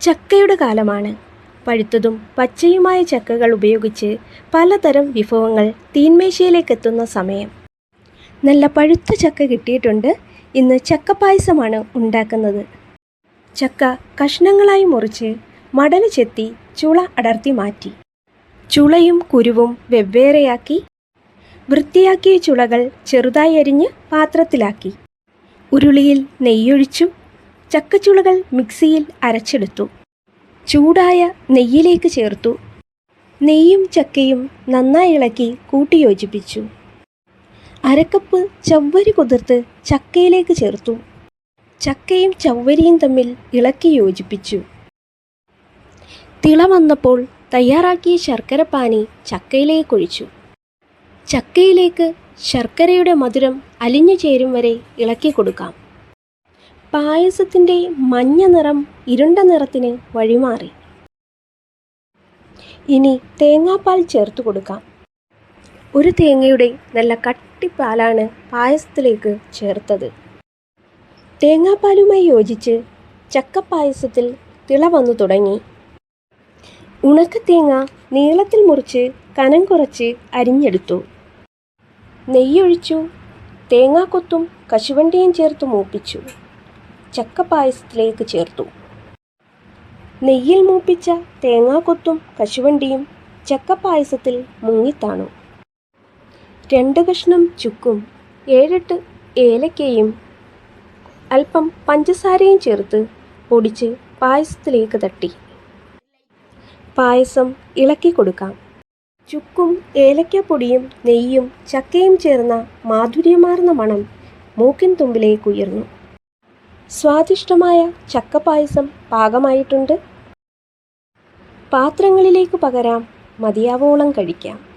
ചക്കയുടെ കാലമാണ്. പഴുത്തതും പച്ചയുമായ ചക്കകൾ ഉപയോഗിച്ച് പലതരം വിഭവങ്ങൾ തീന്മേശയിലേക്ക് എത്തുന്ന സമയം. നല്ല പഴുത്ത ചക്ക കിട്ടിയിട്ടുണ്ട്. ഇന്ന് ചക്കപ്പായസമാണ് ഉണ്ടാക്കുന്നത്. ചക്ക കഷ്ണങ്ങളായി മുറിച്ച് മടൽ ചെത്തി ചുള അടർത്തി മാറ്റി. ചുളയും കുരുവും വെവ്വേറെയാക്കി വൃത്തിയാക്കിയ ചുളകൾ ചെറുതായി അരിഞ്ഞ് പാത്രത്തിലാക്കി. ഉരുളിയിൽ നെയ്യൊഴിച്ചു ചക്കച്ചുളകൾ മിക്സിയിൽ അരച്ചെടുത്തു. ചൂടായ നെയ്യിലേക്ക് ചേർത്തു. നെയ്യും ചക്കയും നന്നായി ഇളക്കി കൂട്ടിയോജിപ്പിച്ചു. അരക്കപ്പ് ചവ്വരി കുതിർത്ത് ചക്കയിലേക്ക് ചേർത്തു. ചക്കയും ചവ്വരിയും തമ്മിൽ ഇളക്കി യോജിപ്പിച്ചു. തിള വന്നപ്പോൾ തയ്യാറാക്കിയ ശർക്കരപ്പാനി ചക്കയിലേക്കൊഴിച്ചു ചക്കയിലേക്ക് ശർക്കരയുടെ മധുരം അലിഞ്ഞു ചേരും വരെ ഇളക്കി കൊടുക്കാം. പായസത്തിന്റെ മഞ്ഞ നിറം ഇരുണ്ട നിറത്തിന് വഴിമാറി. ഇനി തേങ്ങാപ്പാൽ ചേർത്ത് കൊടുക്കാം. ഒരു തേങ്ങയുടെ നല്ല കട്ടിപ്പാലാണ് പായസത്തിലേക്ക് ചേർത്തത്. തേങ്ങാപ്പാലുമായി യോജിച്ച് ചക്കപ്പായസത്തിൽ തിള വന്നു തുടങ്ങി. ഉണക്കത്തേങ്ങ നീളത്തിൽ മുറിച്ച് കനം കുറച്ച് അരിഞ്ഞെടുത്തു. നെയ്യൊഴിച്ചു തേങ്ങാക്കൊത്തും കശുവണ്ടിയും ചേർത്ത് മൂപ്പിച്ചു. ചക്കപ്പായസത്തിലേക്ക് ചേർത്തു. നെയ്യിൽ മൂപ്പിച്ച തേങ്ങാക്കൊത്തും കശുവണ്ടിയും ചക്ക ചക്കപ്പായസത്തിൽ മുങ്ങിത്താണു. രണ്ട് കഷ്ണം ചുക്കും ഏഴെട്ട് ഏലക്കയും അല്പം പഞ്ചസാരയും ചേർത്ത് പൊടിച്ച് പായസത്തിലേക്ക് തട്ടി. പായസം ഇളക്കി കൊടുക്കാം. ചുക്കും ഏലക്കപ്പൊടിയും നെയ്യും ചക്കയും ചേർന്ന മാധുര്യമാർന്ന മണം മൂക്കിൻ തുമ്പിലേക്ക് ഉയർന്നു. സ്വാദിഷ്ടമായ ചക്കപ്പായസം പാകമായിട്ടുണ്ട്. പാത്രങ്ങളിലേക്ക് പകരാം. മതിയാവോളം കഴിക്കാം.